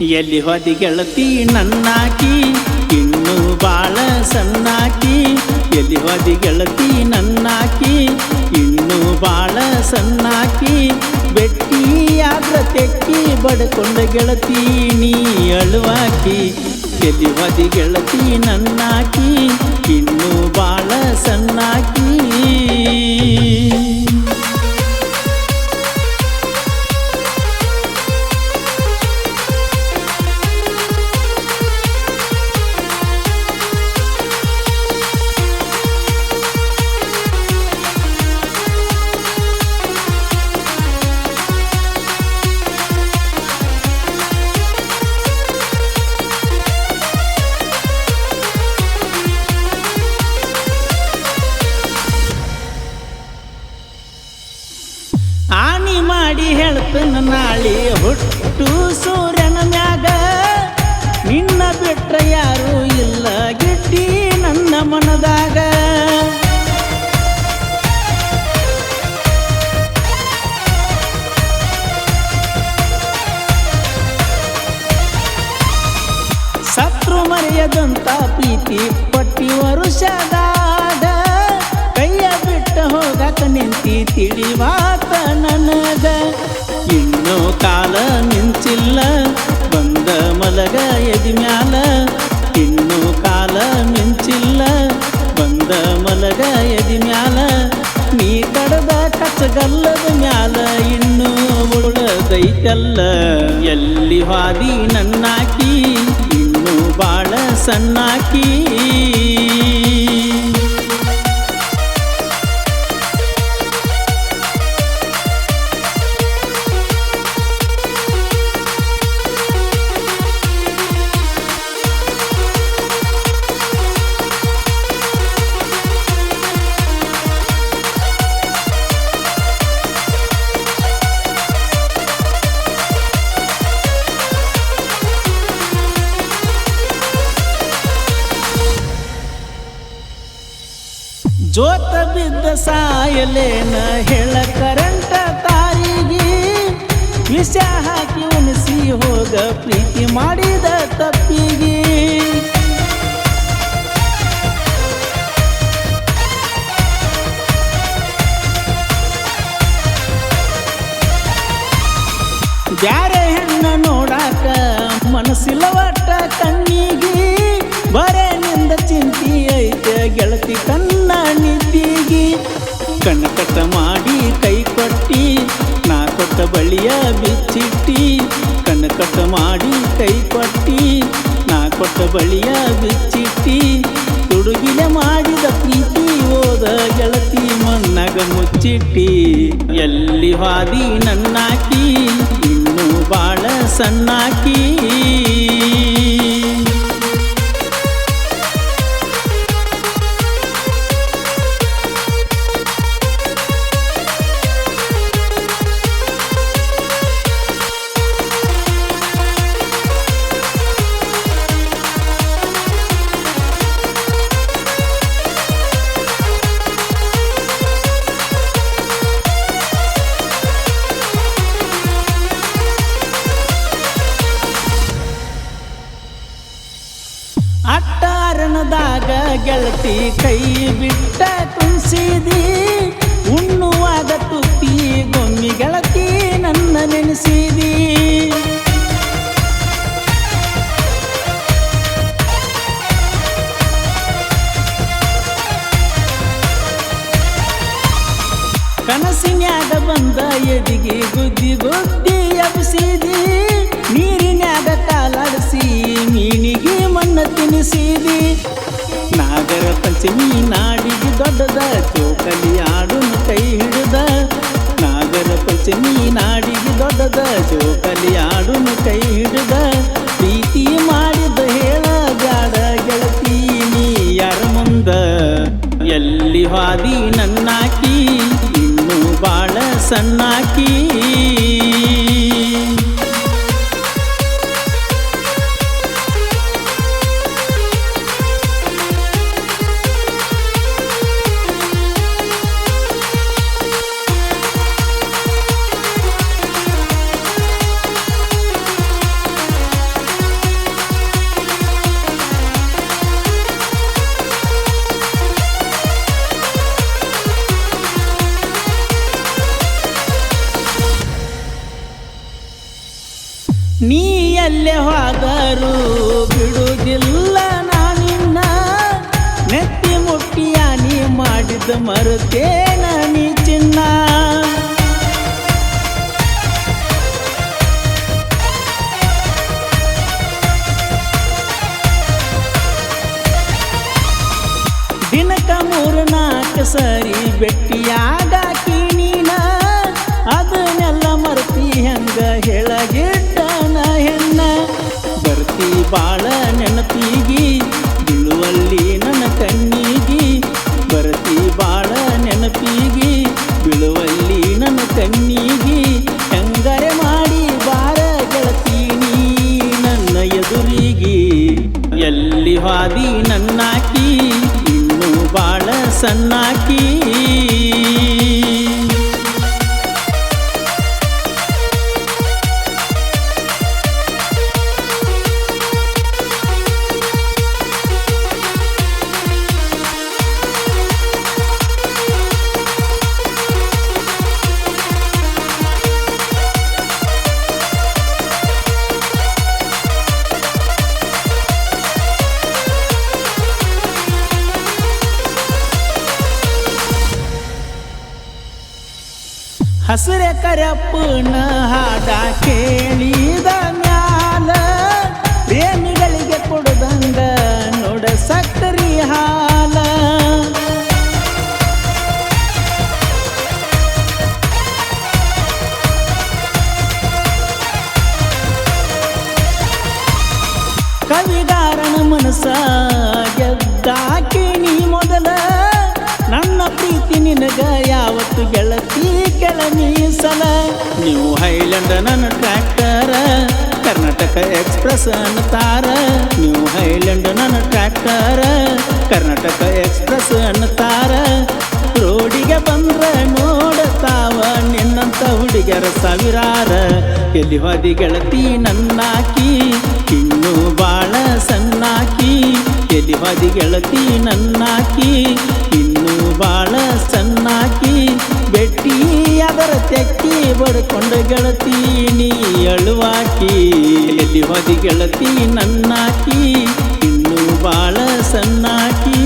ಎಲ್ಲಿ ಹೊದಿ ಗೆಳತಿ ನನ್ನಾಕಿ, ಇನ್ನು ಬಾಳ ಸಣ್ಣಾಕಿ. ಎಲ್ಲಿ ಹೊದಿ ಗೆಳತಿ ನನ್ನಾಕಿ, ಇನ್ನು ಬಾಳ ಸಣ್ಣಾಕಿ. ಬೆಟ್ಟಿಯಾದ್ರ ತೆಕ್ಕಿ ಬಡ್ಕೊಂಡ ಗೆಳತಿ ನೀ ಅಳುವಾಕಿ. ಎಲ್ಲಿ ಹೊದಿ ಗೆಳತಿ ನನ್ನಾಕಿ, ಇನ್ನು ಬಾಳ ಸಣ್ಣಾಕಿ. ನಾಳಿ ಹುಟ್ಟು ಸೂರ್ಯನ ಮ್ಯಾಗ. ನಿನ್ನ ಬಿಟ್ರ ಯಾರು ಇಲ್ಲ ಗಿಟ್ಟಿ ನನ್ನ ಮನದಾಗ. ಸತ್ರು ಮರೆಯದಂತ ಪ್ರೀತಿ ಪಟ್ಟಿ ಹೋಗಕ ನಿಂತಿ ತಿಳಿವಾತ ನನಗ. ಇನ್ನೂ ಕಾಲ ಮಿಂಚಿಲ್ಲ ಬಂದ ಮಲಗ ಎದಿ ಮ್ಯಾಲ ಇನ್ನೂ ಕಾಲ ಮಿಂಚಿಲ್ಲ ಬಂದ ಮಲಗ ಎದಿ ಮ್ಯಾಲ ನೀ ಕಡದ ಕಚ್ಚಗಲ್ಲದ ಮ್ಯಾಲ, ಇನ್ನೂ ಉಳದೈತಲ್ಲ ಎಲ್ಲಿ ಹಾದಿ ನನ್ನಾಕಿ, ಇನ್ನೂ ಬಾಳ ಸಣ್ಣಾಕಿ. ಜೋತ ಬಿದ್ದ ಸಾಯಲೇನ ಹೇಳ ಕರಂಟ ತಾಯಿಗೆ ವಿಷ ಹಾಕಿ ಉಣಿಸಿ ಹೋಗ ಪ್ರೀತಿ ಮಾಡಿದ ತಪ್ಪಿಗೆ. ಬ್ಯಾರೆ ಹೆಣ್ಣ ನೋಡಾಕ ಮನಸ್ಸಿಲ್ಲ ಕಣ್ಣ ಕಟ್ಟ ಮಾಡಿ, ಕೈ ಕೊಟ್ಟಿ, ನಾ ಕೊಟ್ಟ ಬಳಿಯ ಬಿಚ್ಚಿಟ್ಟಿ. ಕಣ್ಣಕಟ ಮಾಡಿ, ಕೈ ಕೊಟ್ಟಿ, ನಾ ಕೊಟ್ಟ ಬಳಿಯ ಬಿಚ್ಚಿಟ್ಟಿ. ತುಡುಗಿಲೆ ಮಾಡಿದ ಪ್ರೀತಿ ಹೋದ ಗೆಳತಿ ಮಣ್ಣಗ ಮುಚ್ಚಿಟ್ಟಿ. ಎಲ್ಲಿ ಹಾದಿ ನನ್ನಾಕಿ, ಇನ್ನೂ ಬಾಳ ಸಣ್ಣಾಕಿ. ಗೆಳತಿ ಕೈ ಬಿಟ್ಟ ಕುಂಸಿದಿ ಉಣ್ಣುವಾದ ತುಪ್ಪಿ ಗೊಮ್ಮಿ ಗೆಳತಿ ನನ್ನ ನೆನೆಸಿದಿ. ಕನಸಿನ್ಯಾಗ ಬಂದ ಎದಿಗೆ ಗುದ್ದಿ ಗುದ್ದಿ ಎಬ್ಸಿದಿ, ನೀರಿನ್ಯಾಗ ಕಾಲಾಡಿಸಿ ಮೀನಿಗೆ ಮಣ್ಣ ತಿನ್ನಿಸಿದಿ. ನಾಗರ ಪಂಚಮಿ ನಾಡಿಗೆ ದೊಡ್ಡದ ಚೌಕಲಿ ಆಡುನು ಕೈ ಹಿಡಿದ. ನಾಗರ ಪಂಚಮಿ ನಾಡಿಗೆ ದೊಡ್ಡದ ಚೌಕಲಿ ಆಡುನು ಕೈ ಹಿಡಿದ. ಎಲ್ಲೇ ಹೋದರೂ ಬಿಡುವುದಿಲ್ಲ ನಾನಿನ್ನ ನೆತ್ತಿ ಮುಟ್ಟಿಯ ನೀ ಮಾಡಿದ ಮರುತೇನ ನೀ ಚಿನ್ನ. ದಿನಕ ಮೂರು ನಾಲ್ಕು ಸರಿ ಬೆಟ್ಟಿಯಾಗ ನೀನ. ಅದನ್ನೆಲ್ಲ ಮರ್ತಿ ಹೆಂಗ ಹೇಳಗಿಟ್ಟನ ಹೆಣ್ಣ ಬರ್ತಿ ಬಾಳ ನೆನಪಿಗಿ, ಬೀಳುವಲ್ಲಿ ನನ್ನ ಕಣ್ಣಿಗಿ. ಬರತಿ ಬಾಳ ನೆನಪಿಗಿ, ಬೀಳುವಲ್ಲಿ ನನ್ನ ಕಣ್ಣಿಗಿ. ಹೆಂಗರೆ ಮಾಡಿ ಬಾರ ಗೆಳತೀನಿ ನನ್ನ ಎದುರಿಗೆ. ಎಲ್ಲಿ ಹಾದಿ ನನ್ನಾಕಿ, ಇನ್ನು ಬಾಳ ಸಣ್ಣಾಕಿ. ಹಸಿರೆ ಕರಪ್ಪನ ಹಾಡ ಕೇಳಿದ ಮ್ಯಾಲ ಪ್ರೇಮಿಗಳಿಗೆ ಕೊಡದಂಗ ನೋಡ ಸಕ್ಕರಿ ಹಾಲ. ಕವಿಗಾರನ ಮನಸ ಗೆದ್ದಾಕಿ ನೀ ಮೊದಲ, ನನ್ನ ಪ್ರೀತಿ ನಿನಗ ಕೆಳ ಮೀಸಲ ನೀವು ಹೈಲ್ಯಾಂಡ್ ನನ್ನ ಟ್ರ್ಯಾಕ್ಟರ, ಕರ್ನಾಟಕ ಎಕ್ಸ್ಪ್ರೆಸ್ ಅನ್ನತಾರ ನ್ಯೂ ಹೈಲ್ಯಾಂಡ್ ನನ್ನ ಟ್ರ್ಯಾಕ್ಟರ, ಕರ್ನಾಟಕ ಎಕ್ಸ್ಪ್ರೆಸ್ ಅನ್ನತಾರ ರೋಡಿಗೆ ಬಂದ್ರ ನೋಡತಾವ ನಿನ್ನಂತ ಹುಡುಗರ ಸಾವಿರಾರ. ಎಲ್ಲಿ ಹೋದಿ ಗೆಳತಿ ನನ್ನಾಕಿ, ಇನ್ನು ಬಾಳ ಸಣ್ಣಾಕಿ. ಎಲ್ಲಿ ಹೋದಿ ಗೆಳತಿ ನನ್ನಾಕಿ, ಇನ್ನು ಬಾಳ ಸಣ್ಣಾಕಿ ಬಡ್ಕೊಂಡು ಗೆಳತಿ ನೀ ಅಳುವಾಕಿ. ಎಲ್ಲಿ ಹೋದಿ ಗೆಳತಿ ನನ್ನಾಕಿ. ಇನ್ನು ಬಾಳ ಸಣ್ಣಾಕಿ.